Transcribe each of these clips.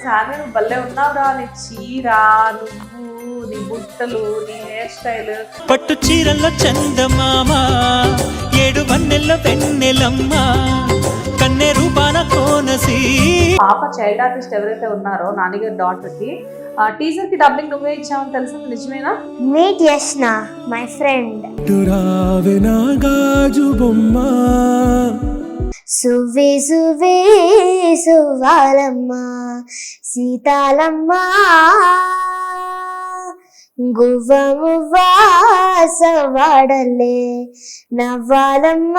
సామి నువ్వు భలే ఉన్నావురా నీ చీర నువ్వు నీ బుట్టలు నీ హెయిర్ స్టైల్. పట్టు చీరల్లో చందమామ ఏడు వన్నెల్ల వెన్నెలమ్మ కన్నె రూపాన కోనసీ. పాప చైల్డ్ ఆర్టిస్ట్ ఎవరైతే ఉన్నారో నాన్నగారి డాటర్కి టీచర్కి డబ్బింగ్ నువ్వే ఇచ్చావని తెలిసింది నిజమేనా? మీట్ యష్న మై ఫ్రెండ్ రావే నా గాజు బొమ్మ. సువ్వి సువ్వి సువ్వాలమ్మ సీతాలమ్మ. గువ్వ సవాడలే నవ్వాలమ్మ.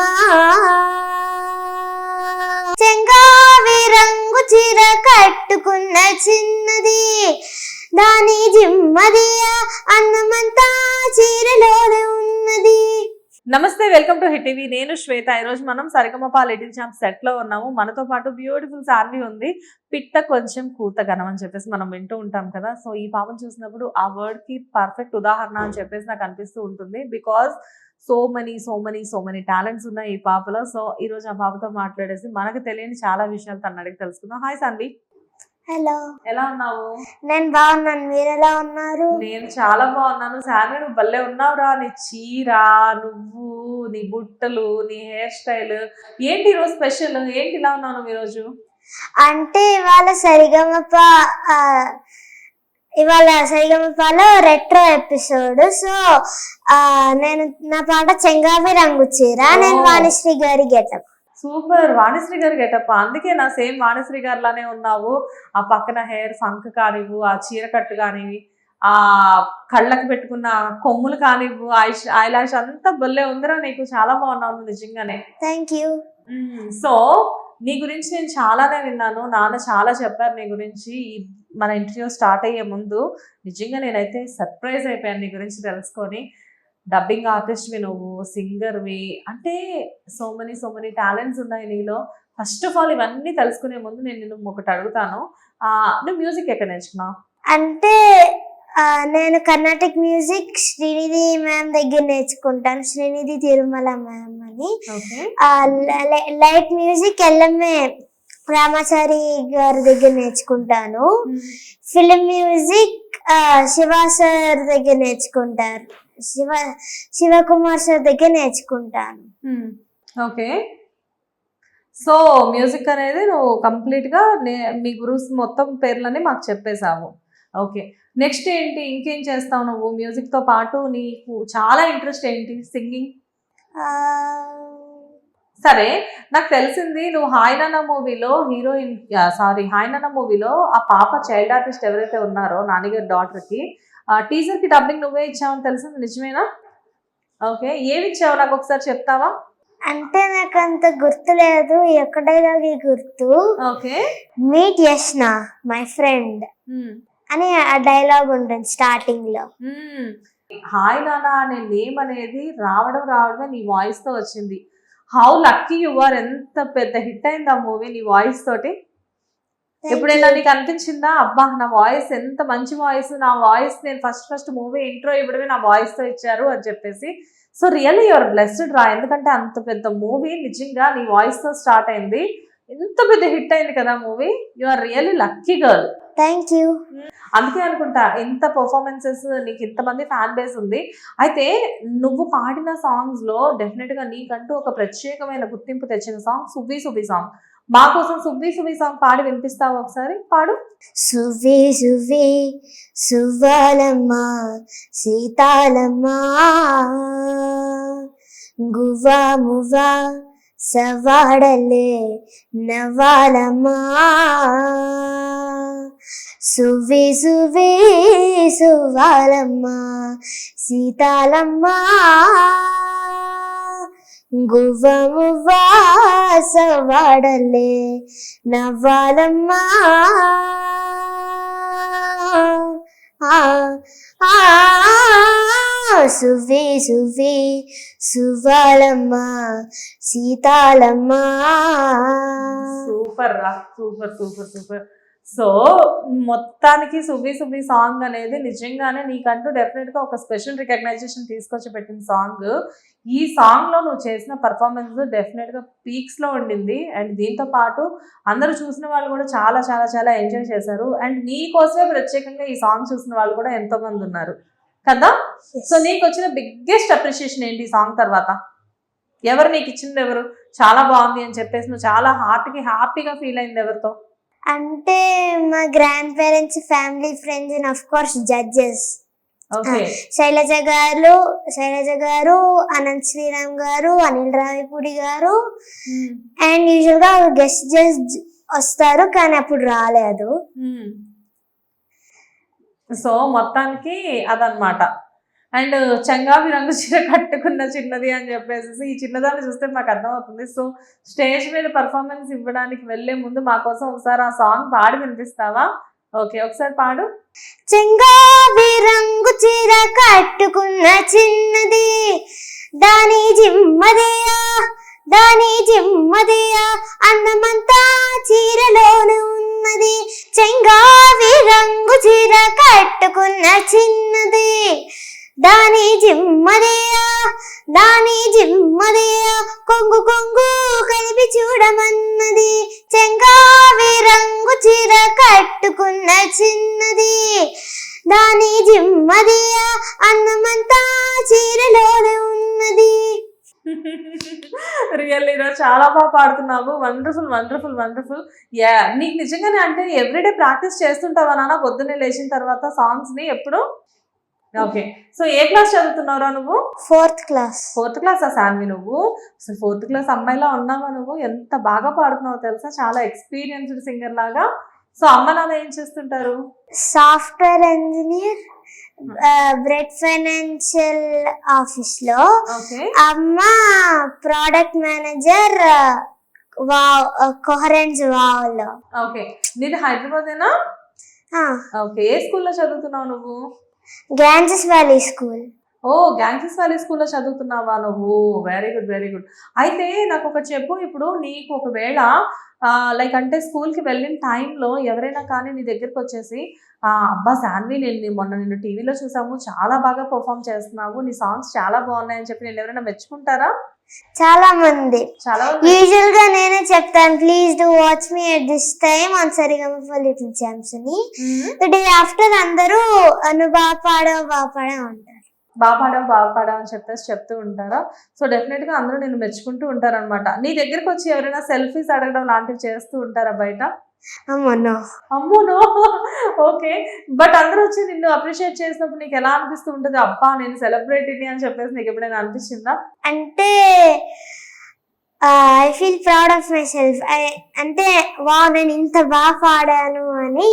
చెంగావి రంగు చీర కట్టుకున్న చిన్నది దాని జిమ్మదియా అన్నమంతా చీరలోనే ఉన్నది. నమస్తే వెల్కమ్ టు హిట్ టీవీ. నేను శ్వేత. ఈ రోజు మనం సరిగమపా లిటిల్ ఛాంప్ సెట్లో ఉన్నాము. మనతో పాటు బ్యూటిఫుల్ సార్వి ఉంది. పిట్ట కొంచెం కూత గనం అని చెప్పేసి మనం వింటూ ఉంటాం కదా. సో ఈ పాపను చూసినప్పుడు ఆ వర్డ్కి పర్ఫెక్ట్ ఉదాహరణ అని చెప్పేసి నాకు అనిపిస్తూ ఉంటుంది. Because so many so many so many talents ఉన్నాయి ఈ పాపలో. సో ఈ రోజు ఆ పాపతో మాట్లాడేసి మనకు తెలియని చాలా విషయాలు తను అడిగి తెలుసుకుందాం. హాయ్ సాన్వి. హలో. ఎలా ఉన్నావు? నేను బాగున్నాను. మీరు ఎలా ఉన్నారు? నేను చాలా బాగున్నాను. శాన్వి నువ్వు భలే ఉన్నావురా. నీ చీర నువ్వు నీ బుట్టలు నీ హెయిర్ స్టైల్. ఏంటి ఈరోజు స్పెషల్? ఏంటి ఇలా ఉన్నావు నువ్వు ఈరోజు? అంటే ఇవాళ సరిగమప ఆ, ఇవాళ సరిగమపలో రెట్రో ఎపిసోడ్. సో ఆ, నేను నా పాట చెంగావి రంగు చీర. నేను. వాణిశ్రీ గారి గెటప్. సూపర్. వాణిశ్రీ గారు గెటప్ అందుకే నా సేమ్ వాణిశ్రీ గారు లానే ఉన్నావు. ఆ పక్కన హెయిర్ ఫంక్ కానివ్వు ఆ చీర కట్టు కానివి ఆ కళ్ళకి పెట్టుకున్న కొమ్ములు కానివ్వు ఐష్ ఐలాష్ అంతా భలే ఉందిరా నీకు. చాలా బాగున్నావు నిజంగానే. థ్యాంక్ యూ సో నీ గురించి నేను చాలానే విన్నాను. నాన్న చాలా చెప్పారు నీ గురించి. ఈ మన ఇంటర్వ్యూ స్టార్ట్ అయ్యే ముందు నిజంగా నేనైతే సర్ప్రైజ్ అయిపోయాను నీ గురించి తెలుసుకొని. డబ్బింగ్ ఆర్టిస్ట్వి నువ్వు సింగర్వి అంటే so many so many talents ఉన్నాయి నీలో. ఫస్ట్ ఆఫ్ ఆల్ ఇవన్నీ తెలుసుకునే ముందు నేను నిన్ను ఒకటి అడుగుతాను. నువ్వు మ్యూజిక్ ఎక్కడ నేర్చుకున్నావు? అంటే నేను కర్ణాటిక్ మ్యూజిక్ శ్రీనిధి మ్యామ్ దగ్గర నేర్చుకుంటాను. శ్రీనిధి తిరుమల మ్యామ్ అని. లైట్ మ్యూజిక్ ఎల్ఎంఏ రామాచారి గారి దగ్గర నేర్చుకుంటాను. ఫిలిం మ్యూజిక్ శివ సార్ దగ్గర నేర్చుకుంటారు. శివ శివకుమార్ సార్ దగ్గర నేర్చుకుంటాను. ఓకే సో మ్యూజిక్ అనేది నువ్వు కంప్లీట్గా నే మీ గురువుస్ మొత్తం పేర్లని మాకు చెప్పేశావు. ఓకే నెక్స్ట్ ఏంటి? ఇంకేం చేస్తావు నువ్వు? మ్యూజిక్తో పాటు నీకు చాలా ఇంట్రెస్ట్ ఏంటి? సింగింగ్ సరే. నాకు తెలిసింది నువ్వు హాయ్ నాన్న మూవీలో హీరోయిన్ సారీ హాయ్ నాన్న మూవీలో ఆ పాప చైల్డ్ ఆర్టిస్ట్ ఎవరైతే ఉన్నారో నాన్నగారి డాటర్కి ఆ టీచర్కి డబ్బింగ్ నువ్వే ఇచ్చావని తెలిసింది నిజమేనా? ఓకే ఏమి ఇచ్చావు? నాకు ఒకసారి చెప్తావా? అంటే నాకు అంత గుర్తు లేదు ఎక్కడైనా గుర్తు. Okay meet Yashna my friend అని ఆ డైలాగ్ ఉంటుంది స్టార్టింగ్లో. హాయ్ నానా అనే నేమ్ అనేది రావడం రావడమే నీ వాయిస్తో వచ్చింది. హౌ లక్కీ యు ఆర్ ఎంత పెద్ద హిట్ అయింది ఆ మూవీ నీ వాయిస్ తోటి. ఎప్పుడైనా. నీకు అనిపించిందా అబ్బా నా వాయిస్ ఎంత మంచి వాయిస్ నా వాయిస్ నేను ఫస్ట్ ఫస్ట్ మూవీ ఇంట్రో ఇవ్వడమే నా వాయిస్తో ఇచ్చారు అని చెప్పేసి. సో రియల్లీ యువర్ బ్లెస్డ్ రా ఎందుకంటే అంత పెద్ద మూవీ నిజంగా నీ వాయిస్తో స్టార్ట్ అయింది. ఎంత పెద్ద హిట్ అయింది కదా movie. You are really lucky girl. Thank you అందుకే అనుకుంటా ఇంత పర్ఫార్మెన్సెస్ నీకు ఇంతమంది ఫ్యాన్ బేస్ ఉంది. అయితే నువ్వు పాడిన సాంగ్స్లో డెఫినెట్గా నీకంటూ ఒక ప్రత్యేకమైన గుర్తింపు తెచ్చిన సాంగ్ సువ్వి సువ్వి సాంగ్. మా కోసం సువ్వి సువ్వి సాంగ్ పాడి వినిపిస్తావు ఒకసారి? పాడు. సువ్వి సువ్వి సువ్వాలమ్మ సీతాలమ్మ గువ్వా మువ్వ సవాడలే నవ్వాలమ్మ. సువ్వి సువ్వి సువ్వాలమ్మ సీతాలమ్మ గువ్వ మువ్వా సవాడలే నవ్వాలమ్మా. సువే సువే సువ్వి సువ్వి సీతాలమ్మ. సూపర్ రా సూపర్ సూపర్ సూపర్. సో మొత్తానికి సుబి సుబి సాంగ్ అనేది నిజంగానే నీకంటూ డెఫినెట్గా ఒక స్పెషల్ రికగ్నైజేషన్ తీసుకొచ్చి పెట్టిన సాంగ్. ఈ సాంగ్లో నువ్వు చేసిన పర్ఫార్మెన్స్ డెఫినెట్గా పీక్స్లో ఉండింది. అండ్ దీంతో పాటు అందరూ చూసిన వాళ్ళు కూడా చాలా చాలా చాలా ఎంజాయ్ చేశారు. అండ్ నీ కోసమే ప్రత్యేకంగా ఈ సాంగ్ చూసిన వాళ్ళు కూడా ఎంతో మంది ఉన్నారు. కదా? సో నీకు వచ్చిన బిగ్గెస్ట్ అప్రిషియేషన్ ఏంటి ఈ సాంగ్ తర్వాత? ఎవరు నీకు ఇచ్చింది ఎవరు? చాలా బాగుంది అని చెప్పేసి నువ్వు చాలా హార్ట్కి హ్యాపీగా ఫీల్ అయింది ఎవరితో? అంటే మా grandparents family friends and of course judges okay Shailaja garu Shailaja garu Anant Sriram garu Anil Ravipudi garu. And యూజువల్గా గెస్ట్ జడ్జ్ వస్తారు కానీ అప్పుడు రాలేదు. సో మొత్తానికి అదనమాట అండ్ చంగావి రంగు చీర కట్టుకున్న చిన్నది అని చెప్పేసి ఈ చిన్నదాన్ని చూస్తే మాకు అర్థమవుతుంది. సో స్టేజ్ మీద పర్ఫార్మెన్స్ ఇవ్వడానికి వెళ్ళే ముందు మా కోసం ఒకసారి ఆ సాంగ్ పాడి వినిపిస్తావా? ఓకే ఒకసారి పాడు. చెంగావి రంగు చీర కట్టుకున్న చిన్నది దాని జిమ్మదియా దాని జిమ్మదియా అన్నమంతా చీరలోనే ఉన్నది. చెంగావి రంగు చీరలోనే ఉన్నది. రియల్లీ చాలా బాగా పాడుతున్నావు వండర్ఫుల్ వండర్ఫుల్ వండర్ఫుల్ యా నీకు నిజంగానే అంటే ఎవ్రీడే ప్రాక్టీస్ చేస్తుంటావా నాన్న? పొద్దున్నే లేచిన తర్వాత సాంగ్స్ని ఎప్పుడు? ఓకే సో ఏ క్లాస్ చదువుతున్నావురా నువ్వు? ఫోర్త్ క్లాస్ ఫోర్త్ క్లాస్ ఆ శాన్వి నువ్వు? అసలు ఫోర్త్ క్లాస్ అమ్మాయిలా ఉన్నావా నువ్వు? ఎంత బాగా పాడుతున్నావు తెలుసా? చాలా ఎక్స్పీరియన్స్డ్ సింగర్ లాగా. సో అమ్మ నాన్న ఏం చేస్తుంటారు? సాఫ్ట్వేర్ ఇంజనీర్ బ్రెడ్ ఫైనాన్షియల్ ఆఫీస్లో అమ్మ ప్రోడక్ట్ మేనేజర్ వావ్ కొహరెన్స్ వావ్లో ఓకే. నీది హైదరాబాదేనా? ఓకే. ఏ స్కూల్లో చదువుతున్నావు నువ్వు? Granges valley school. ఓ గ్యాంగ్సెస్ వ్యాలీ స్కూల్లో చదువుతున్నావా నువ్వు? వెరీ గుడ్ వెరీ గుడ్ అయితే నాకు ఒకటి చెప్పు ఇప్పుడు నీకు ఒకవేళ లైక్ అంటే స్కూల్కి వెళ్ళిన టైంలో ఎవరైనా కానీ నీ దగ్గరికి వచ్చేసి "ఆ, అబ్బా శాన్వి నేను నీ- మొన్న నిన్ను టీవీలో చూసాము చాలా బాగా పర్ఫామ్ చేస్తున్నావు నీ సాంగ్స్ చాలా బాగున్నాయని చెప్పి నేను ఎవరైనా మెచ్చుకుంటారా? చాలా మంది. యూజువల్గా నేనే చెప్తాను please do watch me at this time on Saregama little champs అని. డే ఆఫ్టర్ అందరూ నువ్వు బాగా పాడావు బాగా పాడావు అంటారు. బాగా పాడావు బాగా పాడావు అని చెప్పేసి చెప్తూ ఉంటారా? సో డెఫినెట్గా అందరూ నేను మెచ్చుకుంటూ ఉంటారన్నమాట. నీ దగ్గరికి వచ్చి ఎవరైనా సెల్ఫీస్ అడగడం లాంటివి చేస్తూ ఉంటారా బయట? అమ్మో అమ్మోనో ఓకే. బట్ అందరూ వచ్చి నిన్ను అప్రిషియేట్ చేసినప్పుడు నీకు ఎలా అనిపిస్తూ ఉంటుంది? అబ్బా నేను సెలబ్రిటీని అని చెప్పేసి నీకు ఎప్పుడైనా అనిపించిందా? అంటే I feel proud of myself అంటే వా నేను ఇంత బాగా పాడాను అని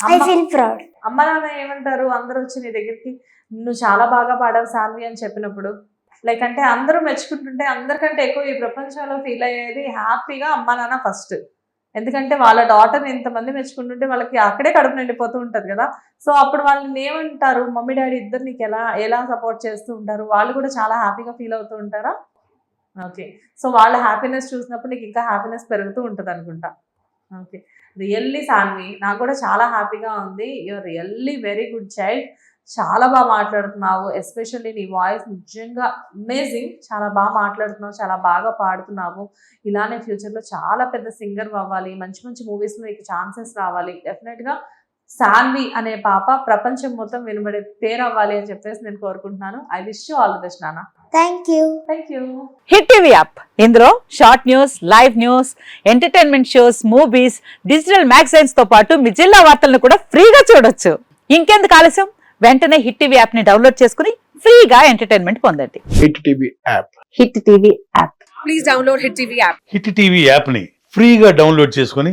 ఐ ఫీల్ ప్రౌడ్ అమ్మ నాన్న ఏమంటారు? అందరూ వచ్చి నీ దగ్గరికి నువ్వు చాలా బాగా పాడావు సాన్వి అని చెప్పినప్పుడు లైక్ అంటే అందరూ మెచ్చుకుంటుంటే అందరికంటే ఎక్కువ ఈ ప్రపంచంలో ఫీల్ అయ్యేది హ్యాపీగా అమ్మ నాన్న ఫస్ట్. ఎందుకంటే వాళ్ళ డాటర్ని ఇంతమంది మెచ్చుకుంటుంటే వాళ్ళకి అక్కడే కడుపు నిండిపోతూ ఉంటుంది కదా. సో అప్పుడు వాళ్ళని ఏమంటారు? మమ్మీ డాడీ ఇద్దరు నీకు ఎలా ఎలా సపోర్ట్ చేస్తూ ఉంటారు? వాళ్ళు కూడా చాలా హ్యాపీగా ఫీల్ అవుతూ ఉంటారా? ఓకే. సో వాళ్ళ హ్యాపీనెస్ చూసినప్పుడు నీకు ఇంకా హ్యాపీనెస్ పెరుగుతూ ఉంటుంది అనుకుంటా ఓకే. రియల్లీ సాన్వి నాకు కూడా చాలా హ్యాపీగా ఉంది. You're really very good child. చాలా బాగా మాట్లాడుతున్నావు ఎస్పెషల్లీ నీ వాయిస్ నిజంగా అమేజింగ్. చాలా బాగా మాట్లాడుతున్నావు చాలా బాగా పాడుతున్నావు. ఇలానే ఫ్యూచర్లో చాలా పెద్ద సింగర్ అవ్వాలి మంచి మంచి మూవీస్లో నీకు ఛాన్సెస్ రావాలి. డెఫినెట్గా సాన్వి అనే పాప ప్రపంచం మొత్తం వినబడే పేరు అవ్వాలి అని చెప్పేసి నేను కోరుకుంటున్నాను. I wish you all the best నాన్న thank you thank you hit TV app. ఇందులో short news live news entertainment shows movies digital మ్యాగజైన్స్తో పాటు మీ జిల్లా వార్తలను కూడా ఫ్రీగా చూడొచ్చు. ఇంకెందుకు ఆలస్యం? వెంటనే హిట్ టీవీ యాప్ని డౌన్లోడ్ చేసుకుని ఫ్రీగా ఎంటర్టైన్మెంట్ పొందండి. Hit TV app. Hit TV app. Hit TV యాప్ని ఫ్రీగా డౌన్లోడ్ చేసుకొని